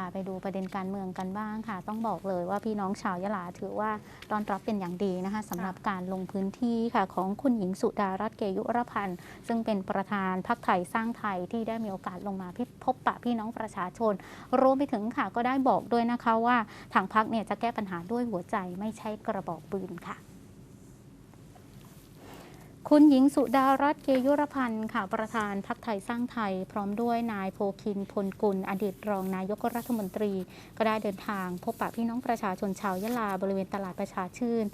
าไปดูประเด็นการเมืองกันบ้างค่ะ ต้องบอกเลยว่าพี่น้องชาวยะลาถือว่าต้อนรับเป็นอย่างดีนะคะสำหรับการลงพื้นที่ค่ะ ของคุณหญิงสุดารัตน์เกยุรพันธ์ ซึ่งเป็นประธานพรรคไทยสร้างไทยที่ได้มีโอกาสลงมาพบปะพี่น้องประชาชน รวมไปถึงค่ะก็ได้บอกด้วยนะคะว่าทางพรรคเนี่ยจะแก้ปัญหาด้วยหัวใจไม่ใช่กระบอกปืนค่ะ คุณหญิงสุดารัตน์เกยุรพันธ์ค่ะประธานพรรคไทยสร้างไทย พร้อมด้วยนายโพคินพลกุล อดีตรองนายกรัฐมนตรี ก็ได้เดินทางพบปะพี่น้องประชาชนชาวยะลาบริเวณตลาดประชาชื่น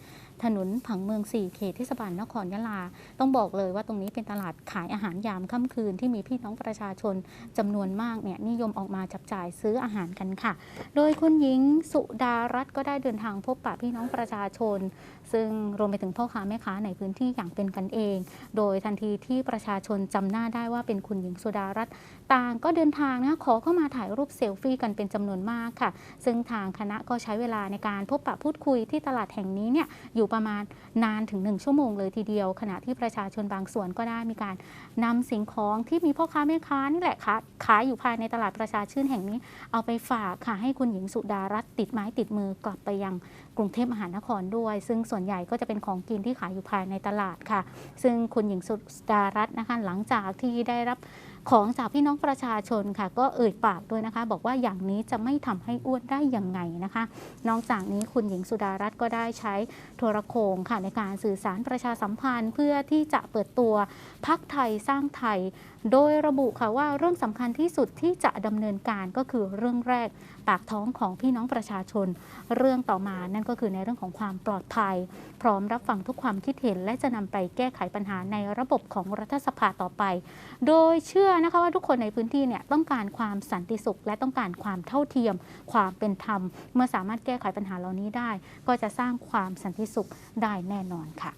ถนนผังเมือง 4 เขตเทศบาลนครยะลา ต้องบอกเลยว่าตรงนี้เป็นตลาดขายอาหารยามค่ำคืนที่มีพี่น้องประชาชนจำนวนมากเนี่ยนิยมออกมาจับจ่ายซื้ออาหารกันค่ะ โดยคุณหญิงสุดารัตน์ก็ได้เดินทางพบปะพี่น้องประชาชน ซึ่งรวมไปถึงพ่อค้าแม่ค้าในพื้นที่อย่างเป็นกันเอง โดยทันทีที่ประชาชนจำหน้าได้ว่าเป็นคุณหญิงสุดารัตน์ต่างก็เดินทางนะขอเข้ามาถ่ายรูปเซลฟี่กันเป็นจำนวนมากค่ะ ซึ่งทางคณะก็ใช้เวลาในการพบปะพูดคุยที่ตลาดแห่งนี้เนี่ยอยู่ประมาณนานถึง 1 ชั่วโมงเลยทีเดียว ขณะที่ประชาชนบางส่วนก็ได้มีการนำสิ่งของที่มีพ่อค้าแม่ค้านี่แหละค่ะขายอยู่ภายในตลาดประชาชื่นแห่งนี้ เอาไปฝากค่ะให้คุณหญิงสุดารัตน์ติดไม้ติดมือกลับไปยังกรุงเทพมหานครด้วย ซึ่งส่วนใหญ่ก็จะเป็นของกินที่ขายอยู่ภายในตลาดค่ะซึ่งคุณหญิงสุดารัตน์นะคะหลังจากที่ได้รับ ของจากพี่น้องประชาชนค่ะ ก็เอ่ยปากด้วยนะคะ บอกว่าอย่างนี้จะไม่ทำให้อ้วนได้ยังไงนะคะ นอกจากนี้คุณหญิงสุดารัตน์ก็ได้ใช้โทรโขงค่ะในการสื่อสารประชาสัมพันธ์ เพื่อที่จะเปิดตัวพักไทยสร้างไทย โดยระบุค่ะว่าเรื่องสำคัญที่สุดที่จะดำเนินการก็คือเรื่องแรกปากท้องของพี่น้องประชาชน เรื่องต่อมานั่นก็คือในเรื่องของความปลอดภัย พร้อมรับฟังทุกความคิดเห็น และจะนำไปแก้ไขปัญหาในระบบของรัฐสภาต่อไป โดยเชื่ออนะคะว่าทุกคนในพื้นที่เนี่ยต้องการความสันติสุข และต้องการความเท่าเทียม ความเป็นธรรม เมื่อสามารถแก้ไขปัญหาเหล่านี้ได้ ก็จะสร้างความสันติสุขได้แน่นอนค่ะ